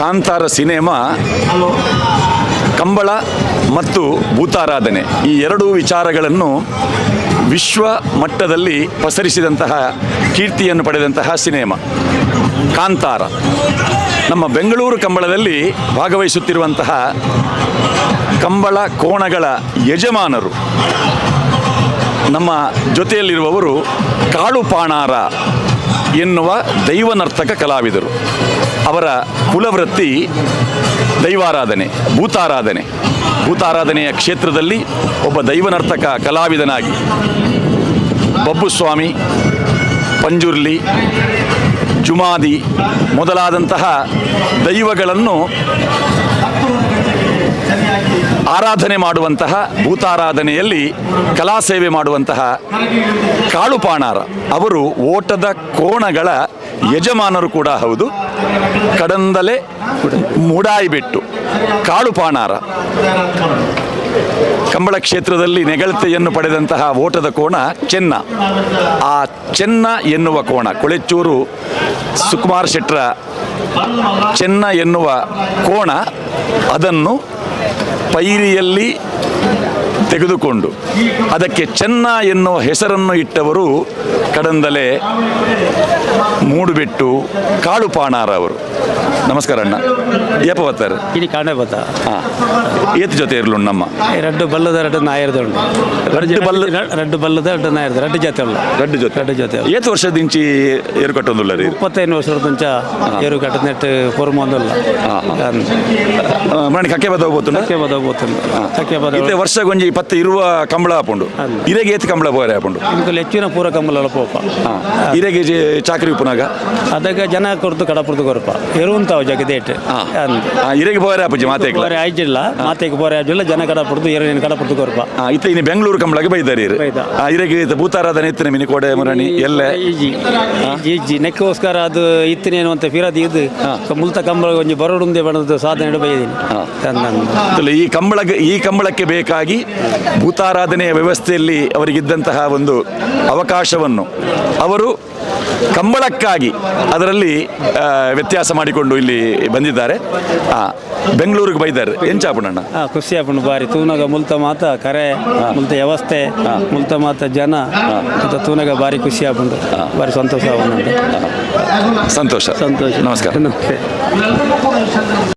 Kantara cinema Kambala ಮತ್ತು ಭೂತಾರಾಧನೆ. ಈ ಎರಡು ವಿಚಾರಗಳನ್ನು ವಿಶ್ವ ಮಟ್ಟದಲ್ಲಿ ಪಸರಿಸಿದಂತಹ ಕೀರ್ತಿಯನ್ನು ಪಡೆದಂತಹ ಸಿನಿಮಾ ಕಾಂತಾರ. ನಮ್ಮ ಬೆಂಗಳೂರು ಕಂಬಳದಲ್ಲಿ ಭಾಗವಹಿಸುತ್ತಿರುವಂತಹ ಕಂಬಳ ಕೋಣಗಳ ಯಜಮಾನರು ನಮ್ಮ ಜೊತೆಯಲ್ಲಿರುವವರು ಕಾಳು ಪಾಣಾರ. ಎನ್ನುವ ದೈವನರ್ತಕ ಕಲಾವಿದರು. ಅವರ ಕುಲವೃತ್ತಿ ದೈವಾರಾಧನೆ, ಭೂತಾರಾಧನೆ. ಭೂತಾರಾಧನೆಯ ಕ್ಷೇತ್ರದಲ್ಲಿ ಒಬ್ಬ ದೈವನರ್ತಕ ಕಲಾವಿದನಾಗಿ ಬಬ್ಬುಸ್ವಾಮಿ ಪಂಜುರ್ಲಿ, ಜುಮಾದಿ ಮೊದಲಾದಂತಹ ದೈವಗಳನ್ನು ಆರಾಧನೆ ಮಾಡುವಂತಹ ಭೂತಾರಾಧನೆಯಲ್ಲಿ ಕಲಾ ಸೇವೆ ಮಾಡುವಂತಹ ಕಾಳುಪಾಣಾರ. ಅವರು ಓಟದ ಕೋಣಗಳ ಯಜಮಾನರು ಕೂಡ ಹೌದು. ಕಡಂದಲೆ ಮೂಡಾಯಿಬೆಟ್ಟು ಕಾಳುಪಾಣಾರ. ಕಂಬಳ ಕ್ಷೇತ್ರದಲ್ಲಿ ನೆಗಳತೆಯನ್ನು ಪಡೆದಂತಹ ಓಟದ ಕೋಣ ಚೆನ್ನ. ಆ ಚೆನ್ನ ಎನ್ನುವ ಕೋಣ ಕೊಳೆಚೂರು ಸುಕುಮಾರ್ ಶೆಟ್ರ ಚೆನ್ನ ಎನ್ನುವ ಕೋಣ ಅದನ್ನು ಪೈರಿಯಲ್ಲಿ ತೆಗೆದುಕೊಂಡು ಅದಕ್ಕೆ ಚೆನ್ನ ಎನ್ನುವ ಹೆಸರನ್ನು ಇಟ್ಟವರು ಕಡಂದಲೆ ಮೂಡುಬಿಟ್ಟು ಕಾಳು ಪಾಣಾರ ಅವರು. ನಮಸ್ಕಾರ ಅಣ್ಣ. ಏಪ ಬತ್ತಾರೆ ಇನಿ ಕಾಣೆ ಬತ್ತ ಏತ್ ಜೊತೆ ಇರ್ಲು ನಮ್ಮ? ರಡ್ಡು ಬಲ್ಲದ ರಡ್ಡು ನಾಯರ್ದ ಉಂಟು. ಬಲ್ಲ ರಡ್ಡು ಬಲ್ಲದ ರಡ್ಡು ನಾಯರ್ದ ರಡ್ಡು ಜೊತೆ ಉಳ್ಳ ರಡ್ಡು ಜೊತೆ. ರಡ್ಡು ಜೊತೆ ಏತ್ ವರ್ಷದ ಇಂಚಿ ಏರು ಕಟ್ಟೊಂದುಲ್ಲ ರೀ? ಇಪ್ಪತ್ತೈದು ವರ್ಷದ ಮುಂಚ ಏರು ಕಟ್ಟದ ನೆಟ್ಟು ಹೊರಮೊಂದುಲ್ಲ ಮರಣಿ ಕಕ್ಕೆ ಬದ ಹೋಗ್ಬೋದು ಕಕ್ಕೆ ಬದ ಹೋಗ್ಬೋದು ಕಕ್ಕೆ ಬದ ವರ್ಷ ಗೊಂಜಿ ಇಪ್ಪತ್ತು ಇರುವ ಕಂಬಳ ಹಾಕೊಂಡು ಇರೆಗೆ ಏತ್ ಕಂಬಳ ಬೋರೆ ಹಾಕೊಂಡು ಇಂಕಲ್ ಹೆಚ್ಚಿನ ಪೂರ ಕಂಬಳ ಪೋಪ ಇರೆಗೆ ಚಾಕ್ರಿ ಉಪನಾಗ ಅದಕ್ಕೆ ಜನ ಕೊರ್ತು ಕಡಪುರ್ದು ಕೊರಪ. ಇರುವಂತ ಜಗದೇಟ್ ಇರೆಗೆ ಬೋರೆ ಹಾಪುಜಿ ಮಾತೆ ಬೋರೆ ಆಯ್ಜಿಲ್ಲ ಮಾತೆಗೆ ಬೋರೆ ಆಯ್ಜಿಲ್ಲ ಜನ ಕಡಪುರ್ದು ಇರೇನು ಕಡಪುರ್ದು ಕೊರಪ. ಇತ್ತ ಇನ್ನು ಬೆಂಗಳೂರು ಕಂಬಳಗೆ ಬೈದಾರಿ ಇರೆಗೆ ಭೂತಾರಾಧನೆ ಇತ್ತಿನ ಮಿನಿ ಕೋಡೆ ಮುರಣಿ ಎಲ್ಲ? ಈಜಿ. ನೆಕ್ಕೋಸ್ಕರ ಅದು ಇತ್ತಿನೇನು ಅಂತ ಫಿರದಿ ಇದು ಮುಲ್ತ ಕಂಬಳ ಒಂಜಿ ಬರೋಡುಂದೆ ಬಣ್ಣದ ಸಾಧನೆ ಬೈದೀನಿ. ಈ ಕಂಬಳ ಈ ಕಂಬಳಕ್ಕೆ ಬೇಕಾಗಿ ಭೂತಾರಾಧನೆಯ ವ್ಯವಸ್ಥೆಯಲ್ಲಿ ಅವರಿಗಿದ್ದಂತಹ ಒಂದು ಅವಕಾಶವನ್ನು ಅವರು ಕಂಬಳಕ್ಕಾಗಿ ಅದರಲ್ಲಿ ವ್ಯತ್ಯಾಸ ಮಾಡಿಕೊಂಡು ಇಲ್ಲಿ ಬಂದಿದ್ದಾರೆ. ಬೆಂಗಳೂರಿಗೆ ಬೈದಾರೆ. ಎಂಚಾಪುಣಣ್ಣ ಆ ಖುಷಿ ಆಪಣ್ಣ ಬಾರಿ. ತೂನಗ ಮುಲ್ತ ಮಾತ ಕರೆ ಮುಲ್ತ ವ್ಯವಸ್ಥೆ ಮುಲ್ತ ಮಾತ ಜನ ಮತ್ತು ತೂನಗ ಬಾರಿ ಖುಷಿ ಆಪುಂಡು ಬಾರಿ ಸಂತೋಷ ಸಂತೋಷ. ಸಂತೋಷ. ನಮಸ್ಕಾರ.